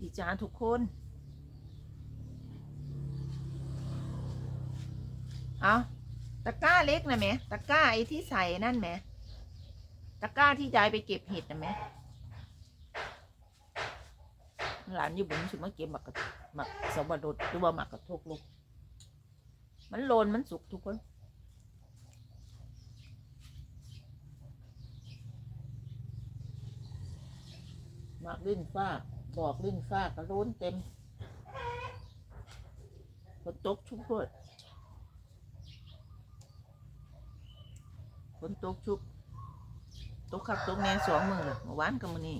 อีจ้าทุกคน เอาตะกร้าเล็กนะแหม่ตะกร้าไอ้ที่ใส่นั่นแหม่ตะกร้าที่ยายไปเก็บเห็ดนะแหม่หลานอยู่บุญถึงมาเก็บหมักหมักสมบัติหรือว่าหมักกระทกลูกมันโลนมันสุกทุกคนหมักลิ้นฟ้า บอกลิ้นฟ้ากระโนเต็มฝนตกชุบด้วยฝนตกชุบ ตกขับตกแน่สองมือเลยเมื่อวานกับมื้อนี้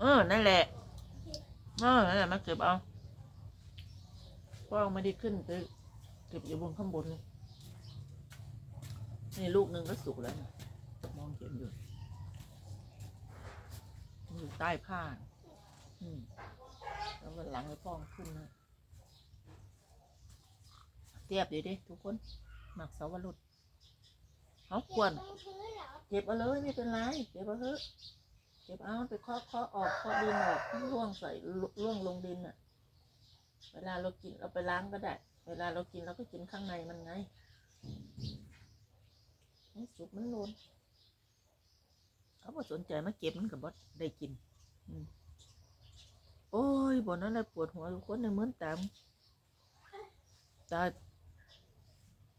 เออ นั่นแหละเออนั่นแหละมาเก็บเอา พ่อไม่ได้ขึ้นไปเก็บอยู่บนข้างบนเลยนี่ลูกหนึ่งก็สุกแล้วนี่ยมองเห็นอยู่อยู่ใต้ผ้าอืมแล้ววันหลังเลยพ่อมันขึ้นนะเทียบดีดิทุกคน หมักเสาวรุดเขาควรตรงพื้นเก็บเอาเลยไม่เป็นไรเก็บเอาเถอะเก็บเอาไปเคาะเคาะออกเคาะดินออกร่วงใส่ร่วงลงดินอะ เวลาเรากินเราไปล้างก็ได้ เวลาเรากินเราก็กินข้างในมันไงสุกมันโลนเขาบ่สนใจมาเก็บมันกับบดได้กินโอ้ยบนนั้นเลยปวดหัวทุกคนในเหมือนตามตา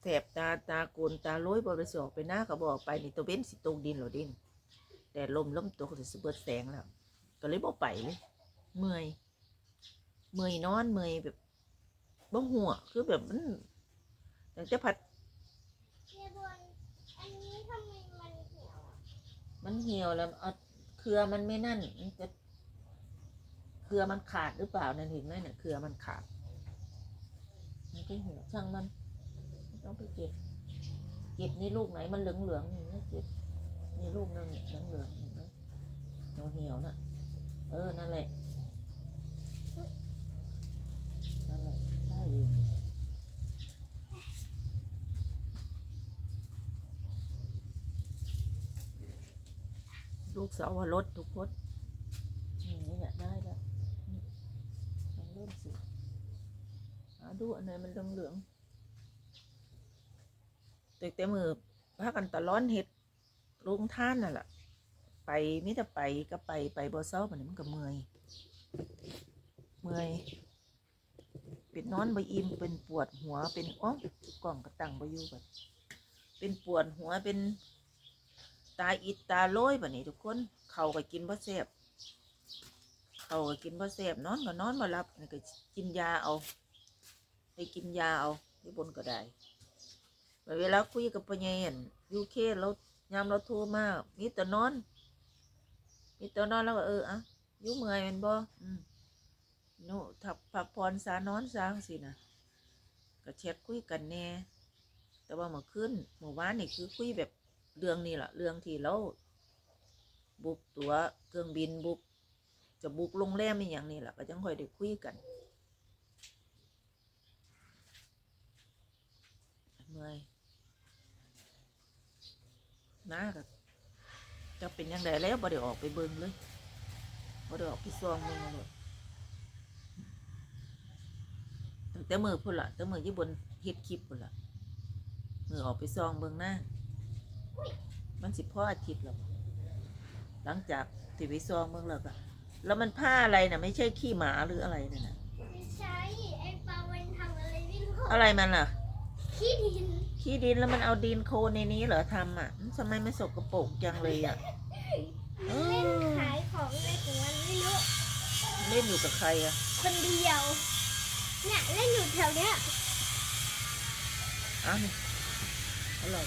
แสบตาตาโกนตาล้ยบริสุทธิ์ไปหน้าก็บอกไปนี่ตัวเบ้นสิตกดินเหรอดินแต่ลมล้มตัวกสิเบิดแสงแล้ว ก็เลยบอกไปเลยเมื่อย เมื่อยนอนเมื่อยแบบบ้หัวคือแบบมันแต่จะพัดเรียบนอันนี้ทำไมมันเหี่ยวอะมันเหี่ยวแล้วเอาเครือมันไม่นั่นมันจะเครือมันขาดหรือเปล่านั่นเห็นไหมเนี่ยเครือมันขาดมันก็เหี่ยวช่างมันไม่ต้องไปเก็บเก็บนี่ลูกไหนมันเหลืองเหลืองๆนี่นะเก็บนี่ลูกนึงเหลืองเหลืองๆเห็นไหมเหี่ยวเหี่ยวๆน่ะ เออนั่นแหละนั่นแห ลูกเสาวรสทุกคนนี่นี่แหละได้แล้วมันเริ่มสุกดูอันไหนมันเหลืองเหลืองๆแต่แต่มือพากันตะร้อนเห็ดลุงท่านน่ะล่ะ ไปมิแต่ไปก็ไปไปบ่เศร้าบันี้มันก็เมื่อย เมื่อย นอนบ่อิ่มเป็นปวดหัวเป็นอ้องกล่องกระตังบ่อยู่บัดเป็นปวดหัวเป็นตาอิดตาโลยบัดนี้ทุกคนเข่าก็กินบ่แซ่บเข่าก็กินบ่แซ่บนอนก็นอนบ่หลับนี่ก็กินยาเอาไปกินยาเอาที่บนก็ได้เวลาคุยกับปัญญาเห็นยูเคเรายามเราโทรมามีแต่นอนมีแตัวนอนแล้วก็เอออะยุ่เมื่อยแมันบ่อืม นูถักผักพรสานอนสร้างสินะก็แชทคุยกันแน่ แต่ว่าเมื่อคืนเมื่อวานนี่คือคุยแบบเรื่องนี้แหละเรื่องที่เราบุกตัวเครื่องบินบุก จะบุกโรงแรมอย่างนี้แหละก็จังค่อยได้คุยกันเมื่อยนะก็จะเป็นยังไงแล้วบ่ได้ออกไปเบิ่งเลยบ่ได้ออกไปซองเบิ่งเลย ตั้งแต่มือพุ่นละตั้งมือยี่บนเฮ็ดคลิปพุ่นละมือออกไปซองเบิ่งหน้ามันสิพ่ออาทิตย์แล้วหลังจากที่ไปซองเบิ่งแล้วก็แล้วมันผ้าอะไรน่ะไม่ใช่ขี้หมาหรืออะไรนั่นน่ะไม่ใช่ไอ้ปลามันทำอะไรไม่รู้อะไรมันล่ะขี้ดินขี้ดินแล้วมันเอาดินโคลนในนี้เหรอทำอะทำไมมันสกปรกจังเลยอะมันเล่นขายของอะไรของมันไม่รู้เล่นอยู่กับใครอะคนเดียว เนี่ยเล่นอยู่แถวเนี้ยอ้าวนี่อร่อย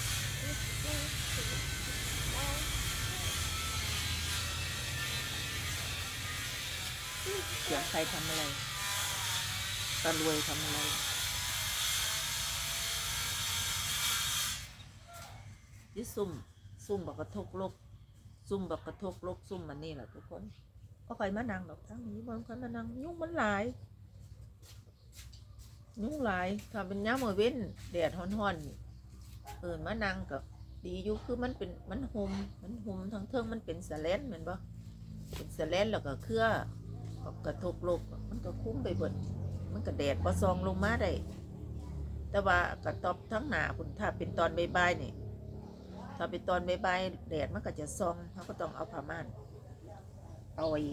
เสียงใครทำอะไรตารวยทำอะไรที่ซุ่มซุ่มบักกระทกลกซุ่มบักกระทกลกซุ่มมันนี่แหละทุกคนก็ใครมานั่งดอกทั้งนี้บางคนมานั่งยุ่งมันหลาย ยุ่งหลายถ้าเป็นย้ำมือเว้นแดดฮ้อนๆเอินมานั่งกับดีอยู่คือมันเป็นมันหุมมันหุมทั้งเทิงมันเป็นสแลนเหมือนบ่เป็นสแลนแล้วก็เครือก็กระทบโลกมันก็คุ้มไปเบิดมันก็แดดบ่ซองลงมาได้แต่ว่ากระตอบทั้งหนาคุณถ้าเป็นตอนใบ่ายๆนี่ถ้าเป็นตอนใบ่ายๆแดดมันก็จะซองเขาก็ต้องเอาผ้าม่านเอาไอ้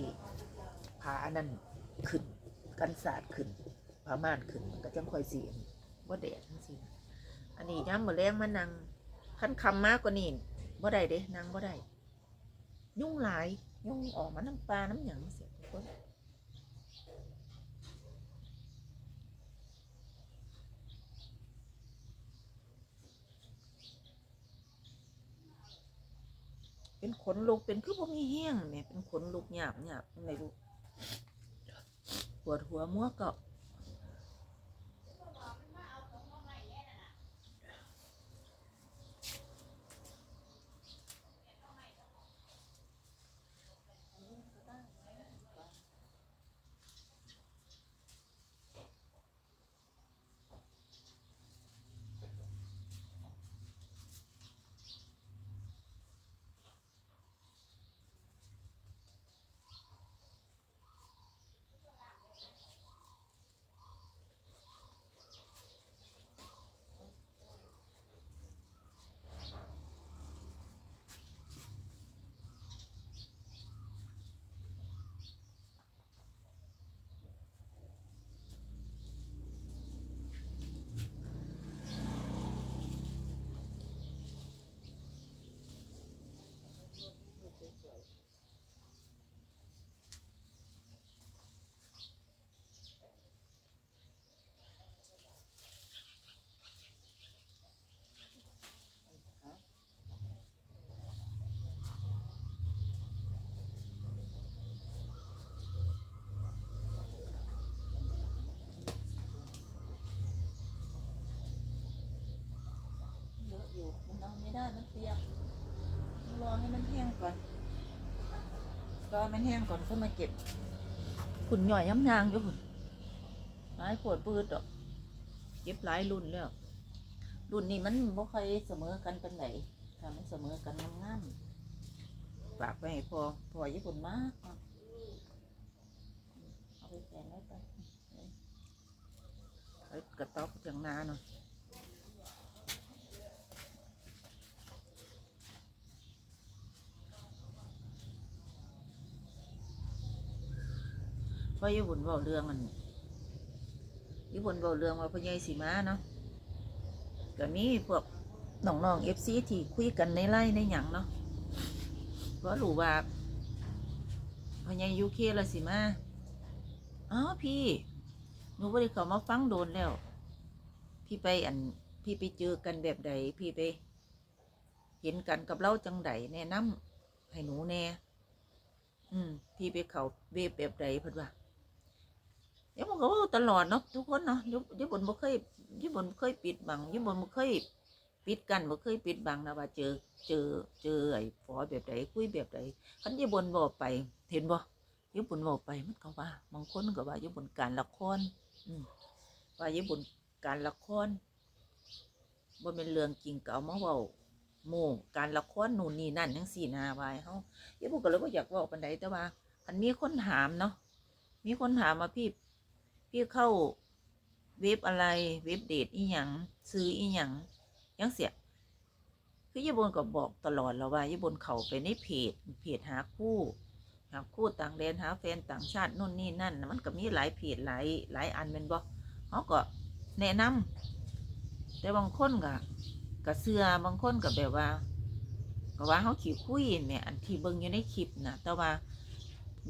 ผ้าอันนั้นขึ้นกันสาดขึ้น ผ้าม่านขึ้นมันก็จังค่อยสีว่าแดดจังซี่อันนี้ย้ำมือแรงมานั่งคันคำมากกว่านี้บ่ได้เด้นังบ่ได้ยุ่งหลายยุ่งออกมาน้ำปลาน้ำหยังเสียทุกคนเป็นขนลุกเป็นคือบ่มีแห้งแหม่ยเป็นขนลุกหยาบหยาบยังไงลูกปวดหัวมัวเกาะ ไม่ได้มันเปียกรอให้มันแห้งก่อนรอมันแห้งก่อนค่อยมาเก็บขุนหน่อยย้ำยางอยู่ขุนหลายปวดปืดดอกเก็บหลายรุ่นแล้วรุ่นนี้มันบ่ค่อยเสมอกันเป็นไหนถ้ามันเสมอกันงามๆฝากไปให้พอพอญี่ปุ่นมากเอาไปแกงไว้ไปเอากระ ต๊อบเทียงนาหน่อยเพราะญี่ปุ่นเบาเรื่องมันญี่ปุ่นเบาเรื่องว่าพญายสีมาเนาะก็มีพวกน้องๆเอฟซีที่คุยกันในไล่ในหยังเนาะเพราะรู้ว่าพญายูเคละสิมาอ๋อพี่หนูบ่ได้เขามาฟังโดนแล้ว พี่ไปอันพี่ไปเจอกันแบบใดพี่ไป เห็นกันกับเราจังใดแนะนำให้หนูแน่อืมพี่ไปเขาเวฟแบบใดเพิ่นว่า เดี๋ยวมันก็ว้าตลอดเนาะทุกคนเนาะยุยุบนบ่เคยญี่ปุ่นบ่เคยปิดบังญี่ปุ่นบ่เคยปิดกันบ่เคยปิดบังนะว่าเจอเจอเจอไอ้ฝอแบบใดคุยแบบใดคันญี่ปุ่นบอกไป เห็นบ่ญี่ปุ่นบอกไปมันก็ว่าบางคนก็ว่าญี่ปุ่นการละครอืว่าญี่ปุ่นการละครบ่เป็นเรื่องจริงก็เอามาเว้าโม่การละครนู่นนี่นั่นจังซี่นะว่าให้เฮาญี่ปุ่นก็เลยบ่อยากเว้าปานใดแต่ว่าคันมีคนถามเนาะมีคนถามว่าพี่ พี่เข้าเว็บอะไร เว็บเดทอีหยังซื้ออีหยังยังเสียคือญี่ปุ่นก็บอกตลอดแล้วว่าญี่ปุ่นเขาไปในเพจเพจหาคู่ หาคู่ต่างแดนหาแฟนต่างชาตินู่นนี่นั่น มันก็มีหลายเพจหลายหลายอันเป็นบ่เขาก็แนะนำแต่บางคนก็ก็เสือบางคนก็แบบว่าก็ว่าเขาขี่คุยเนี่ยอันที่เบิ่งอยู่ในคลิปนะแต่ว่า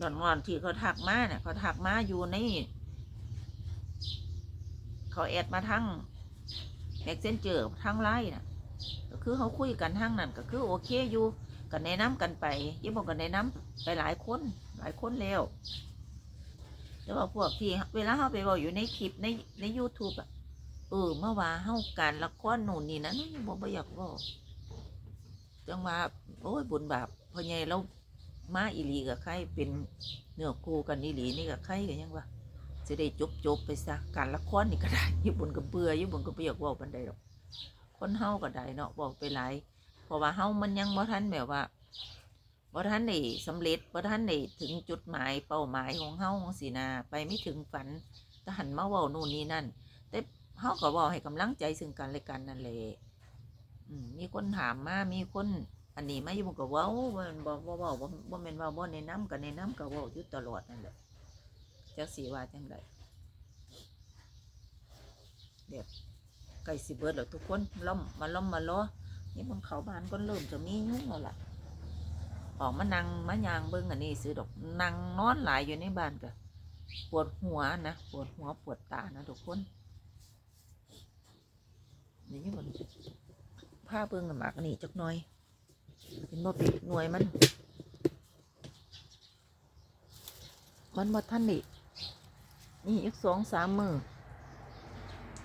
ดอนงอนที่เขาทักมาเนี่ยเขาทักมาอยู่ใน เขาแอดมาทั้งแอคเซนเจอร์ทั้งไลน์น่ะก็คือเขาคุยกันทั้งนั้นก็คือโอเคอยู่กันแนะนำกันไปยี่บอกกันแนะนำไปหลายคนหลายคนแล้วแต่ว่าพวกที่เวลาเขาไปบอกอยู่ในคลิปในใน YouTube อะเออเมื่อวานเขาการละครหนูนนี่นะนี่บอกไม่อยากบอกจังว่าโอ้ยบุญบาปพอไงเรามาอีหลีกับใครเป็นเนื้อคู่กันอีหลีนี่กับใครกันยังวะ จะได้จบจบๆไปซะการละครนี่ก็ได้ยู่บนกระเบืออยู่บนกระเบียกว่าบันไดหรอกคนเฮาก็ได้เนาะบอกไปหลายเพราะว่าเฮามันยังบ่ทันแบบว่าบ่ทันได้สำเร็จบ่ทันได้ถึงจุดหมายเป้าหมายของเฮาจังซี่นะไปไม่ถึงฝันแต่หันมาเว้านู่นนี่นั่น แต่เฮาก็เว้าให้กำลังใจซึ่งกันและกันนั่นแหละมีคนถามมามีคนอันนี้มาอยู่ผมก็เว้าบ่แม่นบ่บ่เว้าบ่บ่แม่นว่าบ่แนะนำก็แนะนำก็เว้าอยู่ตลอดนั่นแหละ จักสิว่าจังไดไก่สิเบิดแล้วทุกคนล่อมมาล่อมมาล้อนี่มันเขาบ้านก็เริ่มจะมียุ่งแล้วล่ะออกมานั่งมายางเบิ้งอันนี้ซื้อดอกนั่งนอนหลายอยู่ในบ้านก็ปวดหัวนะปวดหัวปวดตานะทุกคนนี่มันผ้าเบิ้งกับหมากอันนี้จักหน่อยเป็นบ่ปีหน่วยมัน มันบ่ท่านนี่ นี่อีกสองสามมือ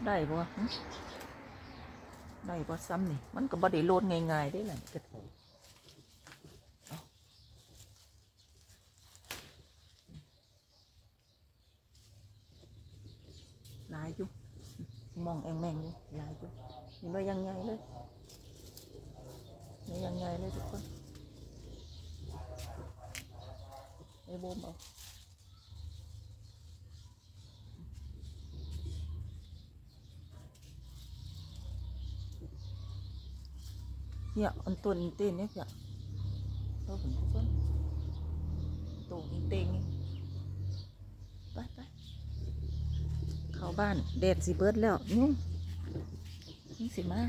ได้บ่ได้บ่ซ้ำนี่มันก็บ่ได้โลดง่ายๆได้ล่ะกระถเอาหลายอยู่มองแองแมงอยู่หลายอยู่นี่ว่ายังไงเลยนี่ยังไงเลยทุกคนไอ้บมเอา เนี่ย อันตัวนี้เต้นเนี่ยจ้ะตัวผมทุกคนตัวนี้เต้นไปไปเข้าบ้านแดดสิเบิดแล้วนุ่งนี่สิมา